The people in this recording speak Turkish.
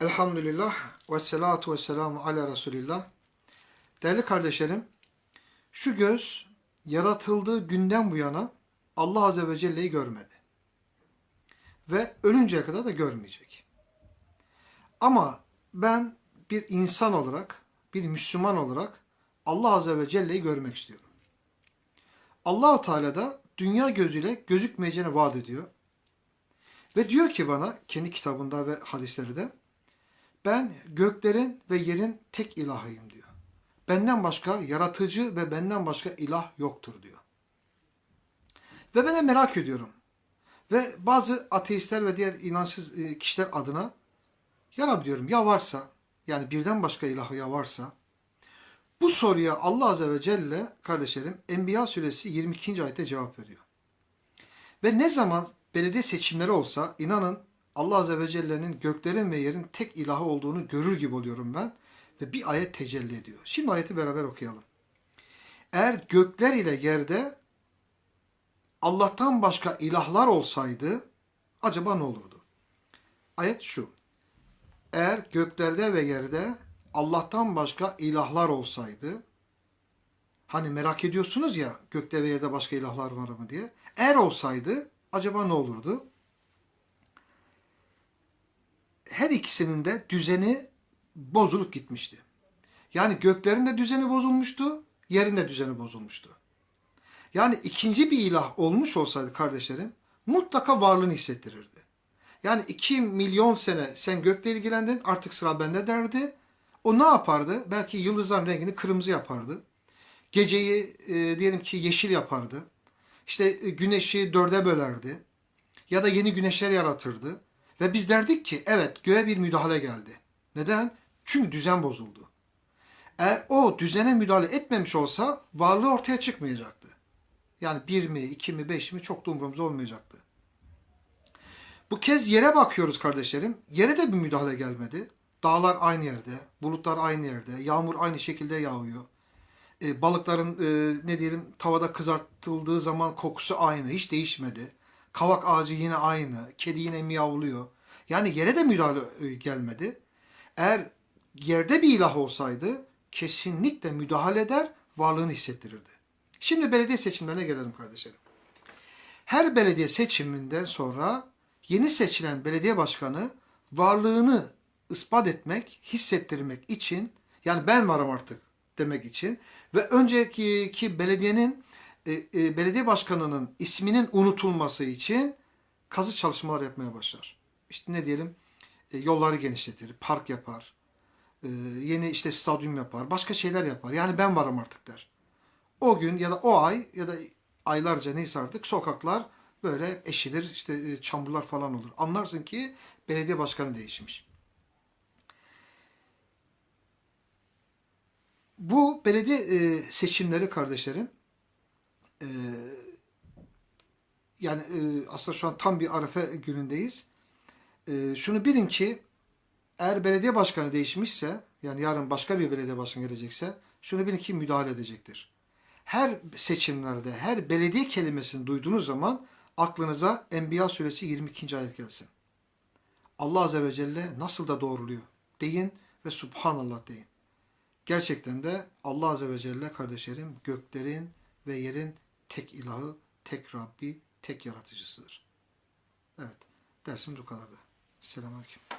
Elhamdülillah ve salatu ve selamu ala Resulillah. Değerli kardeşlerim, şu göz yaratıldığı günden bu yana Allah Azze ve Celle'yi görmedi. Ve ölünceye kadar da görmeyecek. Ama ben bir insan olarak, bir Müslüman olarak Allah Azze ve Celle'yi görmek istiyorum. Allahu Teala da dünya gözüyle gözükmeyeceğini vaat ediyor. Ve diyor ki bana kendi kitabında ve hadisleri de ben göklerin ve yerin tek ilahıyım diyor. Benden başka yaratıcı ve benden başka ilah yoktur diyor. Ve ben de merak ediyorum. Ve bazı ateistler ve diğer inançsız e, kişiler adına ya Rabbi diyorum ya varsa yani birden başka ilahı ya varsa bu soruya Allah Azze ve Celle kardeşlerim Enbiya suresi 22. ayette cevap veriyor. Ve ne zaman belediye seçimleri olsa inanın Allah Azze ve Celle'nin göklerin ve yerin tek ilahı olduğunu görür gibi oluyorum ben. Ve bir ayet tecelli ediyor. Şimdi ayeti beraber okuyalım. Eğer gökler ile yerde Allah'tan başka ilahlar olsaydı acaba ne olurdu? Ayet şu. Eğer göklerde ve yerde Allah'tan başka ilahlar olsaydı hani merak ediyorsunuz ya gökte ve yerde başka ilahlar var mı diye. Eğer olsaydı acaba ne olurdu? Her ikisinin de düzeni bozulup gitmişti. Yani göklerin de düzeni bozulmuştu, yerin de düzeni bozulmuştu. Yani ikinci bir ilah olmuş olsaydı kardeşlerim mutlaka varlığını hissettirirdi. Yani iki milyon sene sen gökle ilgilendin artık sıra bende derdi. O ne yapardı? Belki yıldızların rengini kırmızı yapardı. Geceyi e, diyelim ki yeşil yapardı. İşte e, güneşi dörde bölerdi. Ya da yeni güneşler yaratırdı. Ve biz derdik ki evet göğe bir müdahale geldi. Neden? Çünkü düzen bozuldu. Eğer o düzene müdahale etmemiş olsa varlığı ortaya çıkmayacaktı. Yani bir mi, iki mi, beş mi çok da umurumuzda olmayacaktı. Bu kez yere bakıyoruz kardeşlerim. Yere de bir müdahale gelmedi. Dağlar aynı yerde, bulutlar aynı yerde, yağmur aynı şekilde yağıyor. E, balıkların e, ne diyelim tavada kızartıldığı zaman kokusu aynı, hiç değişmedi. Kavak ağacı yine aynı, kedi yine miyavlıyor. Yani yere de müdahale e, gelmedi. Eğer yerde bir ilah olsaydı kesinlikle müdahale eder, varlığını hissettirirdi. Şimdi belediye seçimlerine gelelim kardeşlerim. Her belediye seçiminden sonra yeni seçilen belediye başkanı varlığını ispat etmek, hissettirmek için yani ben varım artık demek için ve önceki ki belediyenin e, e, belediye başkanının isminin unutulması için kazı çalışmalar yapmaya başlar. İşte ne diyelim e, yolları genişletir, park yapar, e, yeni işte stadyum yapar, başka şeyler yapar. Yani ben varım artık der. O gün ya da o ay ya da aylarca neyse artık sokaklar böyle eşilir, işte e, çamurlar falan olur. Anlarsın ki belediye başkanı değişmiş. Bu belediye seçimleri kardeşlerim yani aslında şu an tam bir arefe günündeyiz. E, şunu bilin ki eğer belediye başkanı değişmişse yani yarın başka bir belediye başkanı gelecekse şunu bilin ki müdahale edecektir. Her seçimlerde her belediye kelimesini duyduğunuz zaman aklınıza Enbiya suresi 22. ayet gelsin. Allah Azze ve Celle nasıl da doğruluyor deyin ve Subhanallah deyin. Gerçekten de Allah Azze ve Celle kardeşlerim göklerin ve yerin tek ilahı, tek Rabbi, tek yaratıcısıdır. Evet, dersim bu kadardı. Selamünaleyküm.